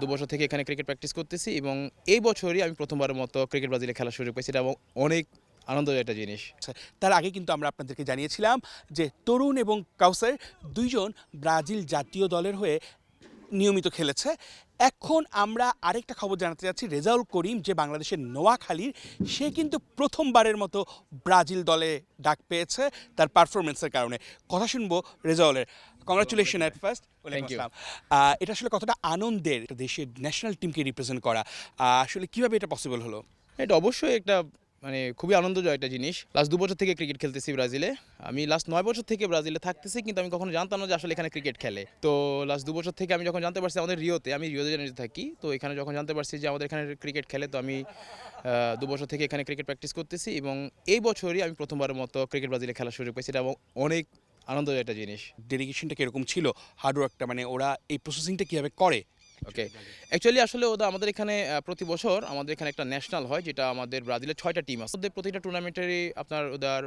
দু বছর থেকে এখানে ক্রিকেট প্র্যাকটিস করতেছি এবং এই বছরই আমি প্রথমবারের মতো ক্রিকেট ব্রাজিলে খেলার সুযোগ পেয়েছি। এটা অনেক আনন্দদায়ক একটা জিনিস। আচ্ছা, তার আগে কিন্তু আমরা আপনাদেরকে জানিয়েছিলাম যে তরুণ এবং কাউসার দুইজন ব্রাজিল জাতীয় দলের হয়ে নিয়মিত খেলেছে। এখন আমরা আরেকটা খবর জানাতে যাচ্ছি রেজাউল করিম যে বাংলাদেশের নোয়াখালীর সে কিন্তু প্রথমবারের মতো ব্রাজিল দলে ডাক পেয়েছে তার পারফরমেন্সের কারণে। কথা শুনব রেজাউলের। Congratulation at first. এটা আসলে কতটা আনন্দের দেশের ন্যাশনাল টিমকে রিপ্রেজেন্ট করা। আসলে কীভাবে এটা পসিবল হলো? এটা অবশ্যই একটা মানে খুবই আনন্দজনক একটা জিনিস। লাস্ট দু বছর থেকে ক্রিকেট খেলতেছি ব্রাজিলে। আমি লাস্ট নয় বছর থেকে ব্রাজিলে থাকতেছি, কিন্তু আমি কখনো জানতাম না যে আসলে এখানে ক্রিকেট খেলে। তো লাস্ট দু বছর থেকে আমি যখন জানতে পারছি আমাদের রিওতে, আমি রিওতে জেনেতে থাকি, তো এখানে যখন জানতে পারছি যে আমাদের এখানে ক্রিকেট খেলে, তো আমি দু বছর থেকে এখানে ক্রিকেট প্র্যাকটিস করতেছি এবং এই বছরই আমি প্রথমবারের মতো ক্রিকেট ব্রাজিলে খেলার সুযোগ পেয়েছি এটা অনেক আনন্দের একটা জিনিস। ডেডিকেশনটা কীরকম ছিল? হার্ডওয়ার্কটা মানে ওরা এই প্রসেসিংটা কীভাবে করে? ওকে অ্যাকচুয়ালি আসলে ওদা আমাদের এখানে প্রতি বছর আমাদের এখানে একটা ন্যাশনাল হয় যেটা আমাদের ব্রাজিলের ছয়টা টিম আছে। ওদের প্রতিটা টুর্নামেন্টেরই আপনার ওদের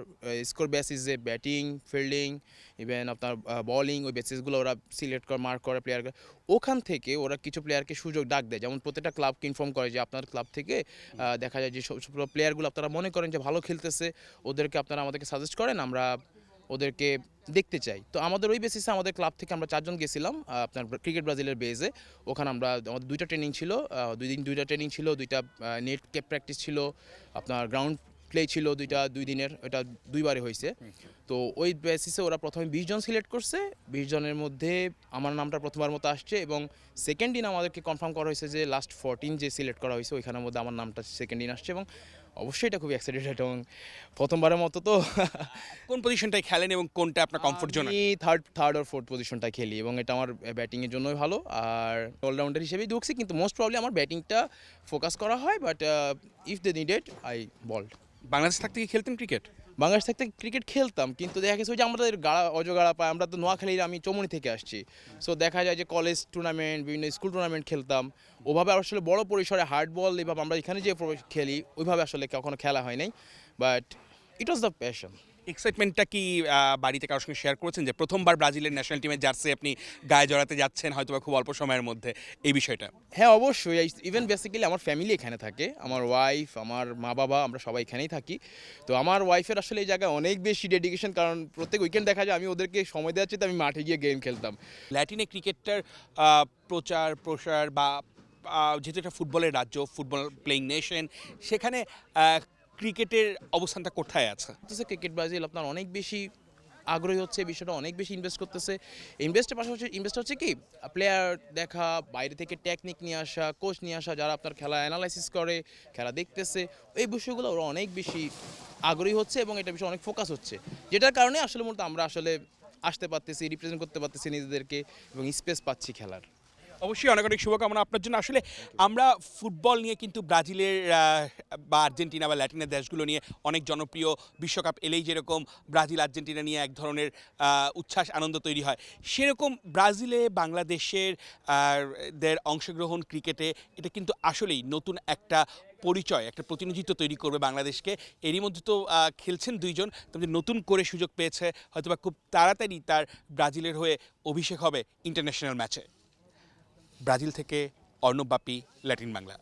স্কোর বেসিসে ব্যাটিং ফিল্ডিং ইভেন আপনার বলিং ওই বেসিসগুলো ওরা সিলেক্ট করে মার্ক করে প্লেয়ার ওখান থেকে ওরা কিছু প্লেয়ারকে সুযোগ ডাক দেয়। যেমন প্রত্যেকটা ক্লাবকে ইনফর্ম করে যে আপনার ক্লাব থেকে দেখা যায় যে সব প্লেয়ারগুলো আপনারা মনে করেন যে ভালো খেলতেছে ওদেরকে আপনারা আমাদেরকে সাজেস্ট করেন আমরা ওদেরকে দেখতে চাই। তো আমাদের ওই বেসিসে আমাদের ক্লাব থেকে আমরা চারজন গেছিলাম আপনার ক্রিকেট ব্রাজিলের বেজে ওখানে আমরা, আমাদের দুইটা ট্রেনিং ছিল দুই দিন দুইটা ট্রেনিং ছিল, দুইটা নেট ক্যাপ প্র্যাকটিস ছিল, আপনার গ্রাউন্ড প্লে ছিল দুইটা দুই দিনের এটা দুইবারে হয়েছে। তো ওই বেসিসে ওরা প্রথমে বিশ জন সিলেক্ট করছে। বিশ জনের মধ্যে আমার নামটা প্রথমবার মতো আসছে এবং সেকেন্ড দিন আমাদেরকে কনফার্ম করা হয়েছে যে লাস্ট ফোরটিন যে সিলেক্ট করা হয়েছে ওইখানের মধ্যে আমার নামটা সেকেন্ড দিন আসছে এবং অবশ্যই এটা খুবই এক্সাইটেড এবং প্রথমবারের মতো তো কোন পজিশনটাই খেলেন এবং কোনটা আপনার কমফোর্ট জোন আমি থার্ড থার্ড আর ফোর্থ পজিশনটা খেলি এবং এটা আমার ব্যাটিংয়ের জন্যই ভালো। আর অলরাউন্ডার হিসেবেই ঢুকছি কিন্তু মোস্ট প্রবলি আমার ব্যাটিংটা ফোকাস করা হয় but if they needed I bowled Bangladesh থাকতে কি খেলতেন ক্রিকেট বাংলাদেশ থাকতে ক্রিকেট খেলতাম, কিন্তু দেখা গেছে যে আমাদের গাড়া, অজগাড়া পায়, আমরা তো নোয়াখালীর, আমি চমনি থেকে আসছি। সো দেখা যায় যে কলেজ টুর্নামেন্ট বিভিন্ন স্কুল টুর্নামেন্ট খেলতাম। ওভাবে আসলে বড় পরিসরে হার্ড বল এভাবে আমরা এখানে যে খেলি, ওইভাবে আসলে কখনো খেলা হয় নাই। But it was the passion এক্সাইটমেন্টটা কি বাড়িতে কারোর সঙ্গে শেয়ার করেছেন? যে প্রথমবার ব্রাজিলের ন্যাশনাল টিমের জার্সি আপনি গায়ে জড়াতে যাচ্ছেন হয়তো খুব অল্প সময়ের মধ্যে এই বিষয়টা? হ্যাঁ অবশ্যই। ইভেন বেসিক্যালি আমার ফ্যামিলি এখানে থাকে। আমার ওয়াইফ আমার মা বাবা আমরা সবাই এখানেই থাকি। তো আমার ওয়াইফের আসলে এই জায়গায় অনেক বেশি ডেডিকেশন কারণ প্রত্যেক উইকেন্ড দেখা যায় আমি ওদেরকে সময় দেওয়ার চেয়ে আমি মাঠে গিয়ে গেম খেলতাম। ল্যাটিনে ক্রিকেটটার প্রচার প্রসার বা যেহেতু এটা ফুটবলের রাজ্য ফুটবল প্লেইং নেশন সেখানে ক্রিকেটের অবস্থানটা কোথায় আছে? ক্রিকেট ব্রাজিল আপনার অনেক বেশি আগ্রহী হচ্ছে বিষয়টা অনেক বেশি ইনভেস্ট করতেছে। ইনভেস্টের পাশাপাশি ইনভেস্ট হচ্ছে কি? প্লেয়ার দেখা, বাইরে থেকে টেকনিক নিয়ে আসা কোচ নিয়ে আসা, যারা আপনার খেলা অ্যানালাইসিস করে, খেলা দেখতেছে, এই বিষয়গুলো ওরা অনেক বেশি আগ্রহী হচ্ছে এবং এটা বিষয়ে অনেক ফোকাস হচ্ছে। যেটার কারণে আসলে মূলত আমরা আসলে আসতে পারতেছি রিপ্রেজেন্ট করতে পারতেছি নিজেদেরকে এবং স্পেস পাচ্ছি খেলার। অবশ্যই অনেক অনেক শুভকামনা আপনার জন্য। আসলে আমরা ফুটবল নিয়ে কিন্তু ব্রাজিলের বা আর্জেন্টিনা বা ল্যাটিনের দেশগুলো নিয়ে অনেক জনপ্রিয়। বিশ্বকাপ এলেই যেরকম ব্রাজিল, আর্জেন্টিনা নিয়ে এক ধরনের উচ্ছ্বাস, আনন্দ তৈরি হয়। সেরকম ব্রাজিলে, বাংলাদেশের দের অংশগ্রহণ ক্রিকেটে এটা কিন্তু আসলেই নতুন একটা পরিচয়, একটা প্রতিনিধিত্ব তৈরি করবে বাংলাদেশকে। এরই মধ্যে তো খেলছেন দুইজন, তবে নতুন করে সুযোগ পেয়েছে। হয়তোবা খুব তাড়াতাড়ি তার ব্রাজিলের হয়ে অভিষেক হবে ইন্টারন্যাশনাল ম্যাচে। ব্রাজিল থেকে অর্ণব বাপি ল্যাটিন বাংলা।